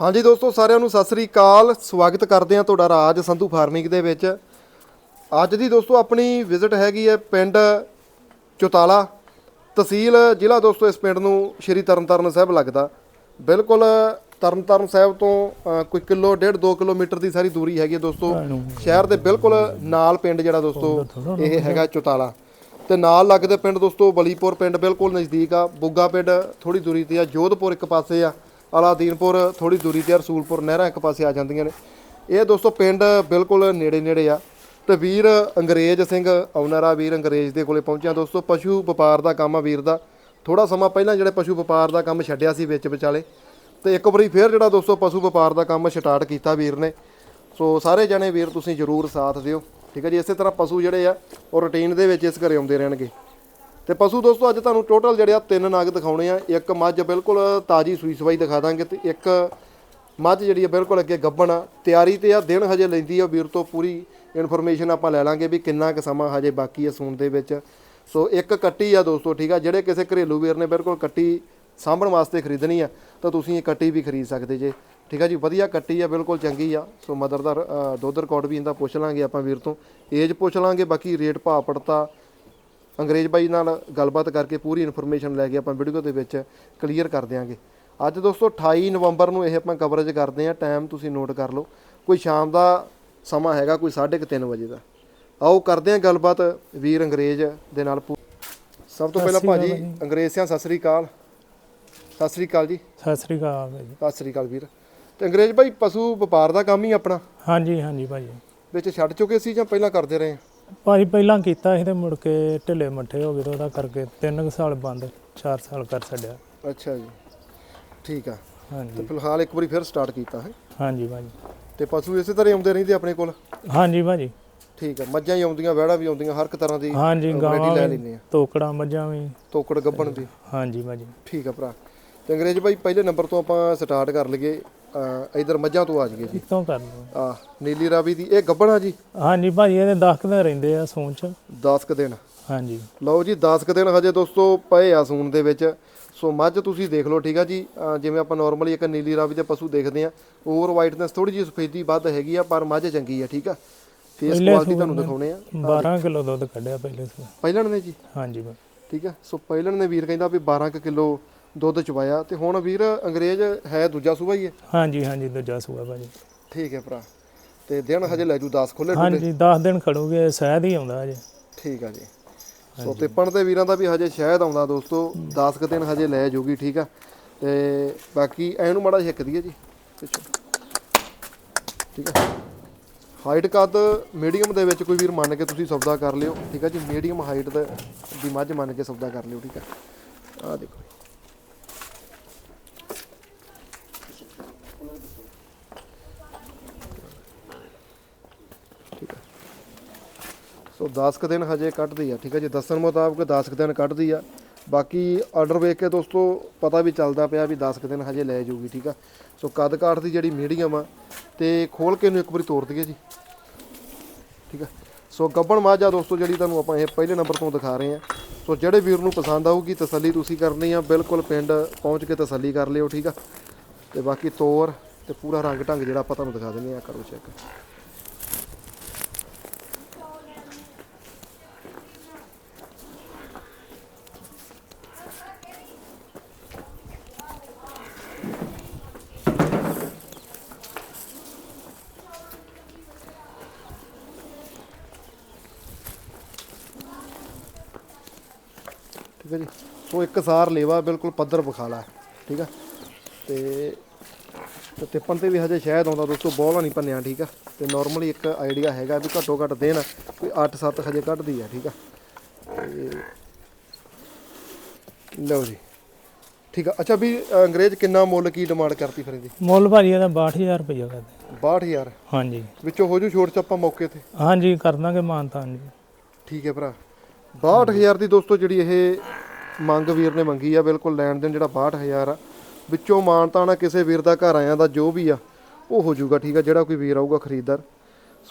ਹਾਂਜੀ ਦੋਸਤੋ ਸਾਰਿਆਂ ਨੂੰ ਸਤਿ ਸ੍ਰੀ ਅਕਾਲ। ਸਵਾਗਤ ਕਰਦੇ ਹਾਂ ਤੁਹਾਡਾ ਰਾਜ ਸੰਧੂ ਫਾਰਮਿੰਗ ਦੇ ਵਿੱਚ। ਅੱਜ ਦੀ ਦੋਸਤੋ ਆਪਣੀ ਵਿਜ਼ਿਟ ਹੈਗੀ ਹੈ ਪਿੰਡ ਚੁਤਾਲਾ ਤਹਿਸੀਲ ਜ਼ਿਲ੍ਹਾ ਦੋਸਤੋ ਇਸ ਪਿੰਡ ਨੂੰ ਸ਼੍ਰੀ ਤਰਨਤਾਰਨ ਸਾਹਿਬ ਲੱਗਦਾ। ਬਿਲਕੁਲ ਤਰਨਤਾਰਨ ਸਾਹਿਬ ਤੋਂ ਕੋਈ ਕਿਲੋ ਡੇਢ 2 ਕਿਲੋਮੀਟਰ ਦੀ ਸਾਰੀ ਦੂਰੀ ਹੈਗੀ ਹੈ ਦੋਸਤੋ। ਸ਼ਹਿਰ ਦੇ ਬਿਲਕੁਲ ਨਾਲ ਪਿੰਡ ਜਿਹੜਾ ਦੋਸਤੋ ਇਹ ਹੈਗਾ ਚੁਤਾਲਾ। ਤੇ ਨਾਲ ਲੱਗਦੇ ਪਿੰਡ ਦੋਸਤੋ ਬਲੀਪੁਰ ਪਿੰਡ ਬਿਲਕੁਲ ਨਜ਼ਦੀਕ ਆ। ਬੁੱਗਾ ਪਿੰਡ ਥੋੜੀ ਦੂਰੀ ਤੇ ਆ ਜੋਧਪੁਰ ਇੱਕ ਪਾਸੇ ਆ। ਅਲਾਦੀਨਪੁਰ ਥੋੜੀ ਦੂਰੀ ਤੇ ਆ ਰਸੂਲਪੁਰ, ਨਹਿਰਾਂ ਇੱਕ ਪਾਸੇ ਆ ਜਾਂਦੀਆਂ ਨੇ। ਇਹ ਦੋਸਤੋ ਪਿੰਡ ਬਿਲਕੁਲ ਨੇੜੇ ਨੇੜੇ ਆ ਤੇ ਵੀਰ ਅੰਗਰੇਜ਼ ਸਿੰਘ ਓਨਰ ਵੀਰ ਅੰਗਰੇਜ਼ ਦੇ ਕੋਲੇ ਪਹੁੰਚਿਆ। ਦੋਸਤੋ ਪਸ਼ੂ ਵਪਾਰ ਦਾ ਕੰਮ ਆ ਵੀਰ ਦਾ। ਥੋੜਾ ਸਮਾਂ ਪਹਿਲਾਂ ਜਿਹੜੇ ਪਸ਼ੂ ਵਪਾਰ ਦਾ ਕੰਮ ਛੱਡਿਆ ਸੀ ਵਿੱਚ ਵਿਚਾਲੇ, ਤੇ ਇੱਕ ਵਾਰੀ ਫੇਰ ਜਿਹੜਾ ਦੋਸਤੋ ਪਸ਼ੂ ਵਪਾਰ ਦਾ ਕੰਮ ਸਟਾਰਟ ਕੀਤਾ ਵੀਰ ਨੇ। ਸੋ ਸਾਰੇ ਜਣੇ ਵੀਰ ਤੁਸੀਂ ਜਰੂਰ ਸਾਥ ਦਿਓ। ਠੀਕ ਹੈ ਜੀ, ਇਸੇ ਤਰ੍ਹਾਂ ਪਸ਼ੂ ਜਿਹੜੇ ਆ, ਉਹ ਰੁਟੀਨ ਦੇ ਵਿੱਚ ਇਸ ਘਰੇ ਆਉਂਦੇ ਰਹਿਣਗੇ। ਤੇ ਪਸ਼ੂ ਦੋਸਤੋ, ਅੱਜ ਤੁਹਾਨੂੰ ਟੋਟਲ ਜਿਹੜੇ ਆ ਤਿੰਨ ਨਗ ਦਿਖਾਉਣੇ ਆ। ਇੱਕ ਮੱਝ ਬਿਲਕੁਲ ਤਾਜੀ ਸੂਈ ਸਵਾਈ ਦਿਖਾ ਦਾਂਗੇ ਤੇ ਇੱਕ ਮੱਝ ਜਿਹੜੀ ਆ ਬਿਲਕੁਲ ਅੱਗੇ ਗੱਭਣ ਆ। ਤਿਆਰੀ ਤੇ ਆ, ਦਿਨ ਹਜੇ ਲੈਂਦੀ ਆ ਵੀਰ ਤੋਂ ਪੂਰੀ ਇਨਫੋਰਮੇਸ਼ਨ ਆਪਾਂ ਲੈ ਲਾਂਗੇ ਵੀ ਕਿੰਨਾ ਕੁ ਸਮਾਂ ਹਜੇ ਬਾਕੀ ਆ ਸੂਣ ਦੇ ਵਿੱਚ। ਸੋ ਇੱਕ ਕੱਟੀ ਆ ਦੋਸਤੋ, ਠੀਕ ਆ, ਜਿਹੜੇ ਕਿਸੇ ਘਰੇਲੂ ਵੀਰ ਨੇ ਬਿਲਕੁਲ ਕੱਟੀ ਸਾਂਭਣ ਵਾਸਤੇ ਖਰੀਦਣੀ ਆ, ਤਾਂ ਤੁਸੀਂ ਇਹ ਕੱਟੀ ਵੀ ਖਰੀਦ ਸਕਦੇ ਜੇ। ਠੀਕ ਆ ਜੀ, ਵਧੀਆ ਕੱਟੀ ਆ, ਬਿਲਕੁਲ ਚੰਗੀ ਆ। ਸੋ ਮਦਰ ਦਾ ਦੁੱਧ ਰਿਕਾਰਡ ਵੀ ਇਹਦਾ ਪੁੱਛ ਲਾਂਗੇ ਆਪਾਂ ਵੀਰ ਤੋਂ। ਏਜ ਪੁੱਛ ਲਾਂਗੇ, ਬਾਕੀ ਰੇਟ, ਭਾਅ, ਪੜਤਾ ਅੰਗਰੇਜ਼ ਬਾਈ ਨਾਲ ਗੱਲਬਾਤ ਕਰਕੇ ਪੂਰੀ ਇਨਫੋਰਮੇਸ਼ਨ ਲੈ ਕੇ ਆਪਾਂ ਵੀਡੀਓ ਦੇ ਵਿੱਚ ਕਲੀਅਰ ਕਰ ਦਿਆਂਗੇ। ਅੱਜ ਦੋਸਤੋ 28 ਨਵੰਬਰ ਨੂੰ ਇਹ ਆਪਾਂ ਕਵਰੇਜ ਕਰਦੇ ਹਾਂ। ਟਾਈਮ ਤੁਸੀਂ ਨੋਟ ਕਰ ਲਓ। ਕੋਈ ਸ਼ਾਮ ਦਾ ਸਮਾਂ ਹੈਗਾ ਕੋਈ 3:30 ਵਜੇ ਦਾ। ਆਓ ਕਰਦੇ ਹਾਂ ਗੱਲਬਾਤ ਵੀਰ ਅੰਗਰੇਜ਼ ਦੇ ਨਾਲ ਸਭ ਤੋਂ ਪਹਿਲਾਂ ਭਾਜੀ ਅੰਗਰੇਜ਼ ਸਿਆਂ ਸਤਿ ਸ੍ਰੀ ਅਕਾਲ। ਸਤਿ ਸ੍ਰੀ ਅਕਾਲ ਜੀ। ਸਤਿ ਸ੍ਰੀ ਅਕਾਲ ਭਾਈ ਸਤਿ ਸ੍ਰੀ ਅਕਾਲ ਵੀਰ। ਤੇ ਅੰਗਰੇਜ਼ ਭਾਈ ਪਸ਼ੂ ਵਪਾਰ ਦਾ ਕੰਮ ਹੀ ਆਪਣਾ? ਹਾਂਜੀ ਹਾਂਜੀ ਭਾਈ। ਵਿੱਚ ਛੱਡ ਚੁੱਕੇ ਸੀ ਜਾਂ ਪਹਿਲਾਂ ਕਰਦੇ ਰਹੇ? ਭਾਈ ਪਹਿਲਾਂ ਕੀਤਾ ਸੀ ਤੇ ਮੁੜ ਕੇ ਢਿੱਲੇ ਮੱਠੇ ਹੋ ਗਏ ਤੇ ਉਹਦਾ ਕਰਕੇ 3 ਸਾਲ ਬੰਦ 4 ਸਾਲ ਕਰ ਛੱਡਿਆ। ਅੱਛਾ ਜੀ। ਠੀਕ ਆ। ਤੇ ਹਾਂਜੀ ਫਿਲਹਾਲ ਇੱਕ ਵਾਰੀ ਫਿਰ ਸਟਾਰਟ ਕੀਤਾ ਹੈ। ਹਾਂਜੀ ਭਾਈ। ਤੇ ਪਸ਼ੂ ਇਸੇ ਤਰ੍ਹਾਂ ਹੀ ਆਉਂਦੇ ਰਹਿੰਦੇ ਆਪਣੇ ਕੋਲ? ਹਾਂਜੀ ਭਾਜੀ। ਠੀਕ ਆ। ਮੱਝਾਂ ਹੀ ਆਉਂਦੀਆਂ ਵਹਿੜਾ ਵੀ ਆਉਂਦੀਆਂ ਹਰ ਇੱਕ ਤਰ੍ਹਾਂ ਦੀ ਹਾਂਜੀ variety ਗਾਵਾਂ ਵੀ, ਆ। ਤੋਕੜਾਂ ਮੱਝਾਂ ਵੀ। ਤੋਕੜ ਗੱਬਣ ਦੀ। ਹਾਂਜੀ ਭਾਜੀ। ਠੀਕ ਆ ਭਰਾ। ਤੇ ਅੰਗਰੇਜ਼ ਭਾਈ ਪਹਿਲੇ ਨੰਬਰ ਤੋਂ ਆਪਾਂ ਸਟਾਰਟ ਕਰ ਲਈਏ। ਇਧਰ ਮੱਝਾਂ ਤੋਂ ਆ ਜੀ। ਕਿੱਥੋਂ ਕਰ ਲਓ ਆ ਨੀਲੀ ਰਾਵੀ ਦੀ ਇਹ ਗੱਬਣ ਜੀ? ਹਾਂਜੀ ਭਾਜੀ ਇਹਦੇ 10 ਕੁ ਦਿਨ ਰਹਿੰਦੇ ਆ ਸੂਣ ਚ। 10 ਕ ਦਿਨ। ਹਾਂਜੀ। ਲਓ ਜੀ 10 ਕ ਦਿਨ ਹਜੇ ਦੋਸਤੋ ਪਏ ਆ ਸੂਣ ਦੇ ਵਿੱਚ। ਸੋ ਮੱਝ ਤੁਸੀਂ ਦੇਖ ਲਓ ਠੀਕ ਆ ਜੀ? ਜਿਵੇਂ ਆਪਾਂ ਨਾਰਮਲੀ ਇੱਕ ਨੀਲੀ ਰਾਵੀ ਦੇ ਪਸ਼ੂ ਦੇਖਦੇ ਆ ਓਵਰ ਵਾਈਟਨੈਸ ਥੋੜੀ ਜਿਹੀ ਸਫੇਦੀ ਵੱਧ ਹੈਗੀ ਆ ਪਰ ਮੱਝ ਚੰਗੀ ਆ ਠੀਕ ਆ? ਫੇਸ ਕੁਆਲਿਟੀ ਤੁਹਾਨੂੰ ਦਿਖਾਉਣੇ ਆ। 12 ਕਿਲੋ ਦੁੱਧ ਕੱਢਿਆ ਪਹਿਲੇ ਸੂਏ ਪਹਿਲਣ ਨੇ ਜੀ? ਹਾਂਜੀ। ਠੀਕ ਆ? ਸੋ ਪਹਿਲਣ ਨੇ ਵੀਰ ਕਹਿੰਦਾ ਵੀ 12 ਕੁ ਕਿਲੋ ਦੁੱਧ ਚਵਾਇਆ ਤੇ ਹੁਣ ਵੀਰ ਅੰਗਰੇਜ਼ ਹੈ ਦੂਜਾ ਸੂਬਾ ਹੀ ਹੈ? ਹਾਂਜੀ ਹਾਂਜੀ ਦੂਜਾ ਸੂਆ ਭਾਜੀ। ਠੀਕ ਹੈ ਭਰਾ। ਤੇ ਦਿਨ ਹਜੇ ਲੈ ਜੂ 10 ਖੁੱਲੇ ਹਾਂਜੀ 10 ਦਿਨ ਖੜੂਗੇ ਸ਼ਾਇਦ ਹੀ ਆਉਂਦਾ ਅਜੇ ਠੀਕ ਆ ਜੀ। ਸੋ ਤੇ ਵੀਰਾਂ ਦਾ ਵੀ ਹਜੇ ਸ਼ਾਇਦ ਆਉਂਦਾ ਦੋਸਤੋ 10 ਕੁ ਦਿਨ ਹਜੇ ਲੈ ਜੂਗੀ ਠੀਕ ਆ। ਤੇ ਬਾਕੀ ਐਨੂੰ ਮਾੜਾ ਛਿੱਕ ਦਈਏ ਜੀ ਠੀਕ ਆ। ਹਾਈਟ ਕੱਦ ਮੀਡੀਅਮ ਦੇ ਵਿੱਚ ਕੋਈ ਵੀਰ ਮੰਨ ਕੇ ਤੁਸੀਂ ਸੌਦਾ ਕਰ ਲਿਓ ਠੀਕ ਆ ਜੀ। ਮੀਡੀਅਮ ਹਾਈਟ ਦਾ ਦੀ ਮੱਝ ਮੰਨ ਕੇ ਸੌਦਾ ਕਰ ਲਿਓ ਠੀਕ ਆ। ਆ ਦੇਖੋ। ਸੋ 10 ਕੁ ਦਿਨ ਹਜੇ ਕੱਢਦੀ ਆ, ਠੀਕ ਹੈ ਜੀ? ਦੱਸਣ ਮੁਤਾਬਕ 10 ਕੁ ਦਿਨ ਕੱਢਦੀ ਆ। ਬਾਕੀ ਆਰਡਰ ਵੇਖ ਕੇ ਦੋਸਤੋ ਪਤਾ ਵੀ ਚੱਲਦਾ ਪਿਆ ਵੀ 10 ਕੁ ਦਿਨ ਹਜੇ ਲੈ ਜਾਊਗੀ, ਠੀਕ ਆ? ਸੋ ਕੱਦ ਕਾਠ ਦੀ ਜਿਹੜੀ ਮੀਡੀਅਮ ਆ, ਤੇ ਖੋਲ ਕੇ ਇਹਨੂੰ ਇੱਕ ਵਾਰੀ ਤੋੜ ਦਈਏ ਜੀ। ਠੀਕ ਆ? ਸੋ ਗੱਬਣ ਮਾਝਾ ਦੋਸਤੋ, ਜਿਹੜੀ ਤੁਹਾਨੂੰ ਆਪਾਂ ਇਹ ਪਹਿਲੇ ਨੰਬਰ ਤੋਂ ਦਿਖਾ ਰਹੇ ਆ। ਸੋ ਜਿਹੜੇ ਵੀਰ ਨੂੰ ਪਸੰਦ ਆਊਗੀ, ਤਸੱਲੀ ਤੁਸੀਂ ਕਰਨੀ ਆ। ਬਿਲਕੁਲ ਪਿੰਡ ਪਹੁੰਚ ਕੇ ਤਸੱਲੀ ਕਰ ਲਿਓ, ਠੀਕ ਆ? ਤੇ ਬਾਕੀ ਤੋਰ ਤੇ ਪੂਰਾ ਰੰਗ ਢੰਗ ਜਿਹੜਾ ਆਪਾਂ ਤੁਹਾਨੂੰ ਦਿਖਾ ਦਿੰਦੇ ਆ, ਕਰੋ ਚੈੱਕ ਠੀਕ ਹੈ ਜੀ ਸੋ ਇੱਕ ਸਾਰ ਲੇਵਾ ਬਿਲਕੁਲ ਪੱਧਰ ਵਿਖਾਲਾ ਠੀਕ ਆ? ਤੇ ਤੇ ਤਿੱਪਣ ਤੇ ਵੀ ਹਜੇ ਸ਼ਾਇਦ ਆਉਂਦਾ ਦੋਸਤੋ ਬੋਲਾ ਨਹੀਂ ਭੰਨਿਆ ਠੀਕ ਆ? ਤੇ ਨਾਰਮਲੀ ਇੱਕ ਆਈਡੀਆ ਹੈਗਾ ਵੀ ਘੱਟੋ ਘੱਟ ਦੇਣ ਕੋਈ 8-7 ਹਜੇ ਕੱਢਦੀ ਆ ਠੀਕ ਆ? ਲਓ ਜੀ। ਠੀਕ ਆ? ਅੱਛਾ ਵੀ ਅੰਗਰੇਜ਼ ਕਿੰਨਾ ਮੁੱਲ ਕੀ ਡਿਮਾਂਡ ਕਰਤੀ ਫਿਰ ਇਹਦੀ? ਮੁੱਲ ਭਾਜੀ ਇਹਦਾ 62000 ਰੁਪਇਆ ਕਰਦੇ 62000 ਹਾਂਜੀ। ਵਿੱਚੋਂ ਹੋ ਜੂ ਛੋਟ ਚੱਪਾ ਮੌਕੇ ਤੇ? ਹਾਂਜੀ ਕਰ ਦਾਂਗੇ ਮਾਨਤਾਨ ਜੀ। ਠੀਕ ਹੈ ਭਰਾ। 62000 ਦੀ ਦੋਸਤੋ ਜਿਹੜੀ ਇਹ ਮੰਗ ਵੀਰ ਨੇ ਮੰਗੀ ਆ ਬਿਲਕੁਲ ਲੈਣ ਦੇਣ ਜਿਹੜਾ 62000 ਆ। ਵਿੱਚੋਂ ਮਾਨਤਾ ਨਾ ਕਿਸੇ ਵੀਰ ਦਾ ਘਰ ਆਇਆਂ ਦਾ ਜੋ ਵੀ ਆ ਉਹ ਹੋ ਜਾਊਗਾ ਠੀਕ ਆ ਜਿਹੜਾ ਕੋਈ ਵੀਰ ਆਊਗਾ ਖਰੀਦਦਾਰ।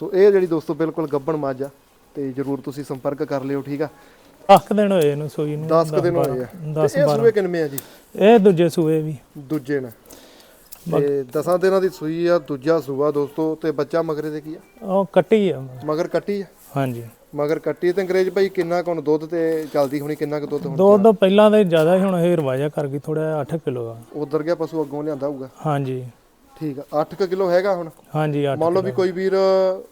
ਸੋ ਇਹ ਜਿਹੜੀ ਦੋਸਤੋ ਬਿਲਕੁਲ ਗੱਬਣ ਮੱਝ ਆ ਤੇ ਜਰੂਰ ਤੁਸੀਂ ਸੰਪਰਕ ਕਰ ਲਿਓ ਠੀਕ ਆ। 10 ਦਿਨ ਹੋਏ ਇਹਨੂੰ ਸੂਈ ਨੂੰ 10 ਕੁ ਦਿਨ ਹੋਏ ਆ। 10 ਇਹ ਸੂਏ ਕਿੰਨੇ ਆ ਜੀ? ਇਹ ਦੂਜੇ ਸੂਏ ਵੀ। ਦੂਜੇ ਨੇ। ਤੇ ਦਸਾਂ ਦਿਨਾਂ ਦੀ ਸੂਈ ਆ ਦੂਜਾ ਸੂਆ ਦੋਸਤੋ ਤੇ ਬੱਚਾ ਮਗਰੇ ਦੇ ਕੀ ਆ? ਉਹ ਕੱਟੀ ਆ। ਮਗਰ ਕੱਟੀ ਆ? ਹਾਂਜੀ। ਮਗਰ ਕੱਟੀ ਤੇ ਅੰਗਰੇਜ਼ ਭਾਈ ਕਿੰਨਾ ਕੁ ਹੁਣ ਦੁੱਧ ਤੇ ਚੱਲਦੀ ਹੋਣੀ ਕਿੰਨਾ ਕੁ ਦੁੱਧ ਹੁਣ ਦੁੱਧ ਪਹਿਲਾਂ ਤਾਂ ਜ਼ਿਆਦਾ ਸੀ ਹੁਣ ਇਹ ਰਵਾਜਾ ਕਰ ਗਈ ਥੋੜਾ 8 ਕਿਲੋ ਆ। ਉਧਰ ਗਿਆ ਪਸ਼ੂ ਅੱਗੋਂ ਲਿਆਂਦਾ ਹੋਊਗਾ? ਹਾਂਜੀ। ਠੀਕ ਆ 8 ਕਿਲੋ ਹੈਗਾ ਹੁਣ? ਹਾਂਜੀ 8 ਮੰਨ ਲਓ ਵੀ ਕੋਈ ਵੀਰ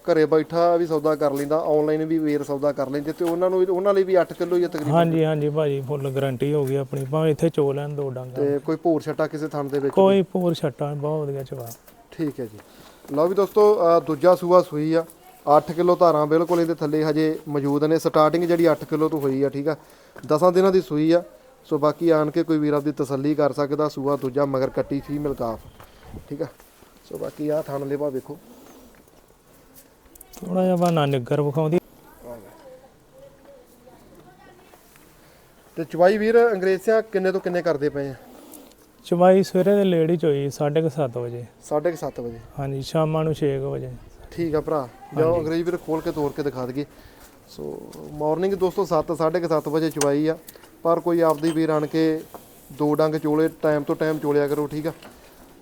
ਘਰੇ ਬੈਠਾ ਵੀ ਸੌਦਾ ਕਰ ਲੈਂਦਾ ਆਨਲਾਈਨ ਵੀ ਵੀਰ ਸੌਦਾ ਕਰ ਲੈਂਦੇ ਤੇ ਉਹਨਾਂ ਨੂੰ ਵੀ- ਉਹਨਾਂ ਲਈ ਵੀ 8 ਕਿਲੋ ਹੀ ਆ ਤਕਰੀਬਨ? ਹਾਂਜੀ ਹਾਂਜੀ ਭਾਜੀ ਫੁੱਲ ਗਾਰੰਟੀ ਹੋ ਗਈ ਆਪਣੀ ਭਾਵੇਂ ਇੱਥੇ ਚੋ ਲੈਣ ਦੋ ਡੰਗ। ਤੇ ਕੋਈ ਭੋਰ ਛੱਟਾ ਕਿਸੇ ਥਣ ਦੇ ਵਿੱਚ? ਕੋਈ ਪੂਰ ਛੱਟਾ ਬਹੁਤ ਵਧੀਆ ਚਵਾ। ਠੀਕ ਹੈ ਜੀ। ਲਓ ਵੀ ਦੋਸਤੋ ਅਹ ਦੂਜਾ ਸੂਆ ਸੂਈ ਆ। 8 ਕਿਲੋ ਧਾਰਾਂ ਬਿਲਕੁਲ ਇਹਦੇ ਥੱਲੇ ਹਜੇ ਮੌਜੂਦ ਨੇ। ਸਟਾਰਟਿੰਗ ਜਿਹੜੀ 8 ਕਿਲੋ ਤੋਂ ਹੋਈ ਆ ਠੀਕ ਆ? 10 ਦਿਨਾਂ ਦੀ ਸੂਈ ਆ। ਸੋ ਬਾਕੀ ਆਣ ਕੇ ਕੋਈ ਵੀਰ ਆਪਦੀ ਤਸੱਲੀ ਕਰ ਸਕਦਾ ਸੂਆ ਦੂਜਾ ਮਗਰ ਕੱਟੀ ਫੀਮੇਲ ਕਾਫ ਠੀਕ ਆ? ਸੋ ਬਾਕੀ ਆ ਥਣ ਲੇਵਾ ਵੇਖੋ। ਥੋੜਾ ਜਿਹਾ ਬਹਾਨਾ ਨਿੱਗਰ ਵਿਖਾਉਂਦੀ। ਤੇ ਚਵਾਈ ਵੀਰ ਅੰਗਰੇਜ਼ਿਆਂ ਕਿੰਨੇ ਤੋਂ ਕਿੰਨੇ ਕਰਦੇ ਪਏ ਆ? ਚਵਾਈ ਸਵੇਰੇ ਦੇ ਲੇਡੀ ਚ ਹੋਈ 7:30 ਵਜੇ। 7:30 ਵਜੇ। ਹਾਂਜੀ ਸ਼ਾਮਾਂ ਨੂੰ 6 ਵਜੇ। ਠੀਕ ਆ ਭਰਾ। ਜਾਓ ਅੰਗਰੇਜ਼ ਵੀਰ ਖੋਲ ਕੇ ਤੋੜ ਕੇ ਦਿਖਾ ਦਈਏ। ਸੋ ਮਾਰਨਿੰਗ ਦੋਸਤੋ 7 7:30 ਵਜੇ ਚਵਾਈ ਆ। ਪਰ ਕੋਈ ਆਪਦੀ ਵੀਰ ਆਣ ਕੇ ਦੋ ਡੰਗ ਚੋਲੇ ਟਾਈਮ ਤੋਂ ਟਾਈਮ ਚੋਲਿਆ ਕਰੋ ਠੀਕ ਆ।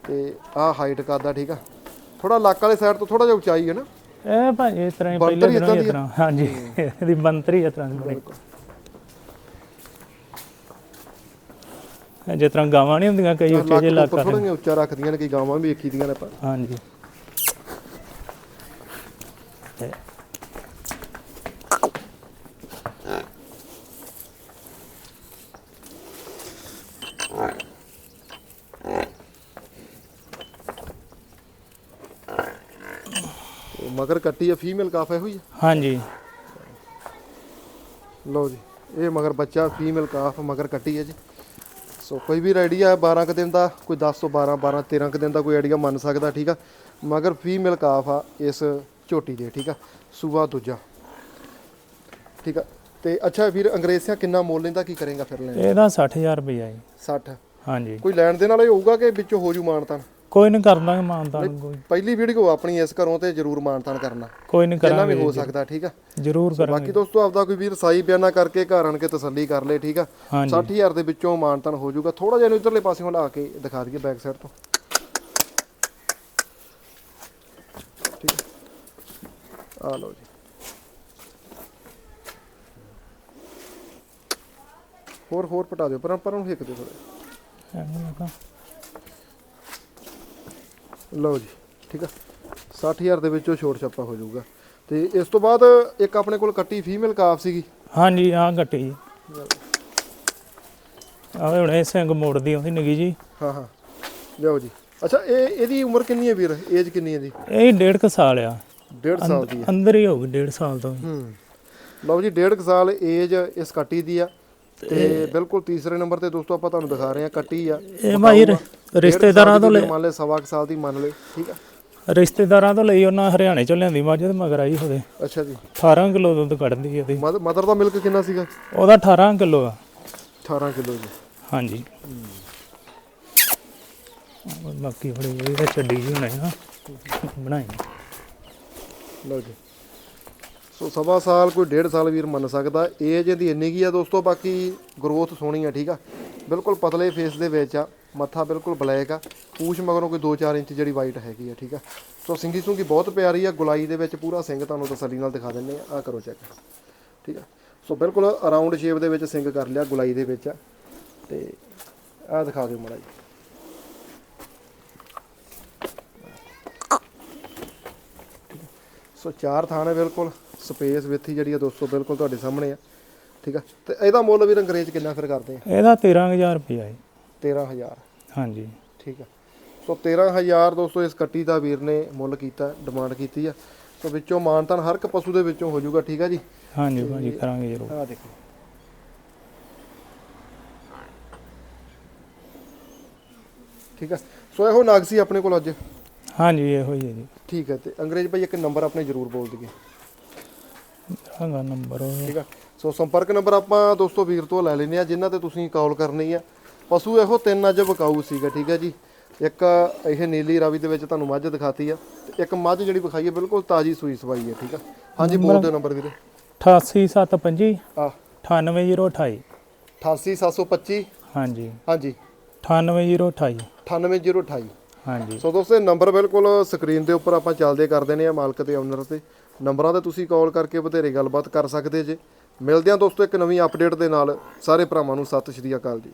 ਤੇ ਆਹ ਹਾਈਟ ਕਰਦਾ ਠੀਕ ਆ। ਥੋੜਾ ਲੱਕ ਵਾਲੇ ਸਾਈਡ ਤੋਂ ਥੋੜਾ ਜਿਹਾ ਉਚਾਈ ਹੈ ਨਾ। ਇਹ ਭਾਜੀ ਇਸ ਤਰ੍ਹਾਂ ਹੀ ਪਹਿਲੇ ਦਿਨੋਂ ਹੀ ਇਸ ਆ। ਤਰ੍ਹਾਂ ਹਾਂਜੀ ਇਹਦੀ ਬੰਤਰੀ ਇਸ ਤਰ੍ਹਾਂ ਦੀ ਬਣੀ। ਜਿਸ ਤਰ੍ਹਾਂ ਗਾਵਾਂ ਨਹੀਂ ਹੁੰਦੀਆਂ ਕਈ ਉੱਚੇ ਜਿਹੇ ਲੱਕ ਥੋੜਾ ਜਿਹਾ ਉੱਚਾ ਰੱਖਦੀਆਂ ਨੇ ਕਿ ਗਾਵਾਂ ਵੀ ਵੇਖੀ ਦੀਆਂ ਨੇ ਆਪਾਂ। ਹਾਂਜੀ। ਮਗਰ ਕੱਟੀ ਆ ਫੀਮੇਲ ਕਾਫ ਇਹੋ ਹੀ ਆ? ਹਾਂਜੀ। ਲਓ ਜੀ ਇਹ ਮਗਰ ਬੱਚਾ ਫੀਮੇਲ ਕਾਫ ਮਗਰ ਕੱਟੀ ਹੈ ਜੀ। ਸੋ ਕੋਈ ਵੀ ਆਈਡੀਆ 12 ਕ ਦਿਨ ਦਾ ਕੋਈ 10 ਤੋਂ 12 12 13 ਕ ਦਿਨ ਦਾ ਕੋਈ ਆਈਡੀਆ ਮੰਨ ਸਕਦਾ ਠੀਕ ਆ? ਮਗਰ ਫੀਮੇਲ ਕਾਫ ਆ ਇਸ ਝੋਟੀ ਦੇ ਠੀਕ ਆ? ਸੂਆ ਦੂਜਾ ਠੀਕ ਆ? ਤੇ ਅੱਛਾ ਵੀਰ ਅੰਗਰੇਜ਼ਿਆਂ ਕਿੰਨਾ ਮੁੱਲ ਲੈਂਦਾ ਕੀ ਕਰੇਗਾ ਫਿਰ ਲੈਣ? ਇਹਦਾ 60000 ਰੁਪਇਆ ਜੀ। 60 ਹਾਂਜੀ। ਕੋਈ ਲੈਣ ਦੇਣ ਵਾਲਾ ਹੀ ਹੋਊਗਾ ਕਿ ਵਿੱਚੋਂ ਹੋ ਜੂ ਮਾਨਤਾਨ ਕੋਈ ਨਹੀਂ ਕਰਦਾ ਮਾਨਦਾਨ ਕੋਈ। ਪਹਿਲੀ ਵੀਡੀਓ ਆਪਣੀ ਇਸ ਘਰੋਂ ਤੇ ਜਰੂਰ ਮਾਨਤਾਨ ਕਰਨਾ। ਕੋਈ ਨਹੀਂ ਜਿੰਨਾ ਵੀ ਕਰਾਂਗੇ ਹੋ ਸਕਦਾ ਠੀਕ ਆ? ਜ਼ਰੂਰ ਕਰਾਂਗੇ ਬਾਕੀ ਦੋਸਤੋ ਆਪਦਾ ਕੋਈ ਵੀਰ ਸਾਈ ਬਿਆਨਾ ਕਰਕੇ ਘਰ ਆਣ ਕੇ ਤਸੱਲੀ ਕਰ ਲੇ ਠੀਕ ਆ? ਹਾਂਜੀ। 60000 ਦੇ ਵਿੱਚੋਂ ਮਾਨਤਨ ਹੋ ਜਾਊਗਾ। ਥੋੜਾ ਜਿਹਾ ਇਧਰਲੇ ਪਾਸਿਓਂ ਲਾ ਕੇ ਦਿਖਾ ਦਈਏ ਬੈਕ ਸਾਈਡ ਤੋਂ। ਠੀਕ ਆ? ਲਓ ਜੀ। ਹੋਰ ਹੋਰ ਪਟਾ ਦਿਓ ਪਰ ਪਰ ਨੂੰ ਹਿੱਕ ਦਿਓ ਥੋੜਾ। ਲਓ ਜੀ ਠੀਕ ਆ। 60000 ਦੇ ਵਿੱਚੋਂ ਛੋਟ ਛਾਪਾ ਹੋ ਜਾਊਗਾ। ਤੇ ਇਸ ਤੋਂ ਬਾਅਦ ਇੱਕ ਆਪਣੇ ਕੋਲ ਕੱਟੀ ਫੀਮੇਲ ਕਾਫ ਸੀਗੀ। ਹਾਂਜੀ ਆਹ ਗੱਟੀ ਜੀ। ਆਵੇ ਹੁਣ ਇਹ ਸਿੰਘ ਮੋੜਦੀ ਆਉਂਦੀ ਨਗੀ ਜੀ ਹਾਂ ਹਾਂ। ਲਿਆਓ ਜੀ। ਅੱਛਾ ਇਹ ਇਹਦੀ ਉਮਰ ਕਿੰਨੀ ਹੈ ਵੀਰ? ਏਜ ਕਿੰਨੀ ਹੈ ਦੀ ਇਹ ਡੇਢ ਕੁ ਸਾਲ ਆ। 1.5 ਸਾਲ ਦੀ ਹੈ। ਅੰਦਰ ਹੀ ਹੋਊਗੀ ਡੇਢ ਸਾਲ ਤੋਂ ਹੂੰ। ਲਓ ਜੀ 1.5 ਸਾਲ ਏਜ ਇਸ ਕੱਟੀ ਦੀ ਆ। ਤੇ ਬਿਲਕੁਲ ਤੀਸਰੇ ਨੰਬਰ ਤੇ ਦੋਸਤੋ ਆਪਾਂ ਤੁਹਾਨੂੰ ਦਿਖਾ ਰਹੇ ਆ ਕੱਟੀ ਆ। ਇਹ ਭਾਈ ਰਿਸ਼ਤੇਦਾਰਾਂ ਤੋਂ ਲੈ ਮੰਨ ਲੈ ਸਵਾ ਕੁ ਸਾਲ ਦੀ ਮੰਨ ਲੈ ਠੀਕ ਆ? ਰਿਸ਼ਤੇਦਾਰਾਂ ਤੋਂ ਲਈ ਉਹਨਾਂ ਹਰਿਆਣੇ ਚੋਂ ਲਿਆਂਦੀ ਮੱਝ ਤੇ ਮਗਰ ਆਈ ਹੋਵੇ। ਅੱਛਾ ਜੀ। 18 ਕਿਲੋ ਦੁੱਧ ਕੱਢਦੀ ਉਹਦੀ ਮਦਰ ਦਾ ਮਿਲਕ ਕਿੰਨਾ ਸੀਗਾ? ਉਹਦਾ 18 ਕਿਲੋ ਆ। 18 ਕਿਲੋ ਜੀ। ਹਾਂਜੀ। ਬਾਕੀ ਇਹ ਤਾਂ ਛੱਡੀ ਜੀ ਹੁਣੇ ਨਾ ਬਣਾਈ। ਲਓ ਜੀ। ਸੋ ਸਵਾ ਸਾਲ, ਕੋਈ ਡੇਢ ਸਾਲ ਵੀਰ ਮੰਨ ਸਕਦਾ। ਏਜ ਇਹਦੀ ਇੰਨੀ ਕੀ ਆ ਦੋਸਤੋ, ਬਾਕੀ ਗਰੋਥ ਸੋਹਣੀ ਆ, ਠੀਕ ਆ? ਬਿਲਕੁਲ ਪਤਲੇ ਫੇਸ ਦੇ ਵਿੱਚ ਆ, ਮੱਥਾ ਬਿਲਕੁਲ ਬਲੈਕ ਆ, ਪੂਛ ਮਗਰੋਂ ਕੋਈ 2-4 ਇੰਚ ਜਿਹੜੀ ਵਾਈਟ ਹੈਗੀ ਆ, ਠੀਕ ਆ? ਸੋ ਸਿੰਗੀ ਸੁੰਗੀ ਬਹੁਤ ਪਿਆਰੀ ਆ, ਗੁਲਾਈ ਦੇ ਵਿੱਚ ਪੂਰਾ ਸਿੰਘ ਤੁਹਾਨੂੰ ਤਸੱਲੀ ਨਾਲ ਦਿਖਾ ਦਿੰਨੇ ਆ ਆ ਕਰੋ ਚੈੱਕ ਠੀਕ ਆ? ਸੋ ਬਿਲਕੁਲ ਅਰਾਊਂਡ ਸ਼ੇਪ ਦੇ ਵਿੱਚ ਸਿੰਗ ਕਰ ਲਿਆ, ਗੁਲਾਈ ਦੇ ਵਿੱਚ ਆ, ਤੇ ਆ ਦਿਖਾ ਦਿਓ ਮਾੜਾ ਜੀ ਸੋ ਚਾਰ ਥਾਂ ਨੇ ਬਿਲਕੁਲ। ਸਪੇਸ ਵਿੱਥੀ ਜਿਹੜੀ ਆ ਦੋਸਤੋ ਬਿਲਕੁਲ ਤੁਹਾਡੇ ਸਾਹਮਣੇ ਆ। ਠੀਕ ਆ? ਤੇ ਇਹਦਾ ਮੁੱਲ ਵੀ ਅੰਗਰੇਜ਼ ਕਿੰਨਾ ਫਿਰ ਕਰਦੇ ਆ? ਇਹਦਾ 13000 ਰੁਪਇਆ ਹੈ 13000 ਹਾਂਜੀ। ਠੀਕ ਆ। ਸੋ 13000 ਦੋਸਤੋ ਇਸ ਕੱਟੀ ਦਾ ਵੀਰ ਨੇ ਮੁੱਲ ਕੀਤਾ ਡਿਮਾਂਡ ਕੀਤੀ ਆ। ਸੋ ਵਿੱਚੋਂ ਮਾਨਤਨ ਹਰ ਇੱਕ ਪਸ਼ੂ ਦੇ ਵਿੱਚੋਂ ਹੋ ਜਾਊਗਾ ਠੀਕ ਆ ਜੀ? ਹਾਂਜੀ ਭਾਜੀ ਕਰਾਂਗੇ ਜ਼ਰੂਰ। ਆ ਦੇਖੋ। ਠੀਕ ਆ। ਸੋ ਇਹੋ ਨਾਗ ਸੀ ਆਪਣੇ ਕੋਲ ਅੱਜ? ਹਾਂਜੀ ਇਹੋ ਹੀ ਹੈ ਜੀ। ਠੀਕ ਹੈ ਤੇ ਅੰਗਰੇਜ਼ ਭਾਈ ਇੱਕ ਨੰਬਰ ਆਪਣੇ ਜ਼ਰੂਰ ਬੋਲ ਦਈਏ। ਹੈਗਾ ਨੰਬਰ ਠੀਕ ਆ। ਸੋ ਸੰਪਰਕ ਨੰਬਰ ਆਪਾਂ ਦੋਸਤੋ ਵੀਰ ਤੋਂ ਲੈ ਲੈਨੇ ਆ ਜਿਨ੍ਹਾਂ ਤੇ ਤੁਸੀਂ ਕਾਲ ਕਰਨੀ ਆ। ਪਸ਼ੂ ਇਹੋ ਤਿੰਨ ਅੱਜ ਵਿਕਾਊ ਸੀਗਾ ਠੀਕ ਹੈ ਜੀ। ਇੱਕ ਇਹ ਨੀਲੀ ਰਾਵੀ ਦੇ ਵਿੱਚ ਤੁਹਾਨੂੰ ਮੱਝ ਦਿਖਾਤੀ ਆ ਤੇ ਇੱਕ ਮੱਝ ਜਿਹੜੀ ਵਿਖਾਈ ਹੈ ਬਿਲਕੁਲ ਤਾਜੀ ਸੂਈ ਸਵਾਈ ਹੈ ਠੀਕ ਆ। ਹਾਂਜੀ ਬੋਲ ਦਿਓ ਨੰਬਰ ਵੀਰੇ। 88725 ਆ 98028 88725 ਹਾਂਜੀ। ਹਾਂਜੀ। 98028 98028 ਹਾਂਜੀ। ਸੋ ਦੋਸਤੋ ਨੰਬਰ ਬਿਲਕੁਲ ਸਕਰੀਨ ਦੇ ਉੱਪਰ ਆਪਾਂ ਚੱਲਦੇ ਕਰਦੇ ਨੇ ਆ ਮਾਲਕ ਤੇ ਓਨਰ ਤੇ। ਨੰਬਰਾਂ ਤੇ ਤੁਸੀਂ ਕਾਲ ਕਰਕੇ ਬਥੇਰੇ ਗੱਲਬਾਤ ਕਰ ਸਕਦੇ ਜੇ। ਮਿਲਦੇ ਹਾਂ ਦੋਸਤੋ ਇੱਕ ਨਵੀਂ ਅਪਡੇਟ ਦੇ ਨਾਲ। ਸਾਰੇ ਭਰਾਵਾਂ ਨੂੰ ਸਤਿ ਸ਼੍ਰੀ ਅਕਾਲ ਜੀ।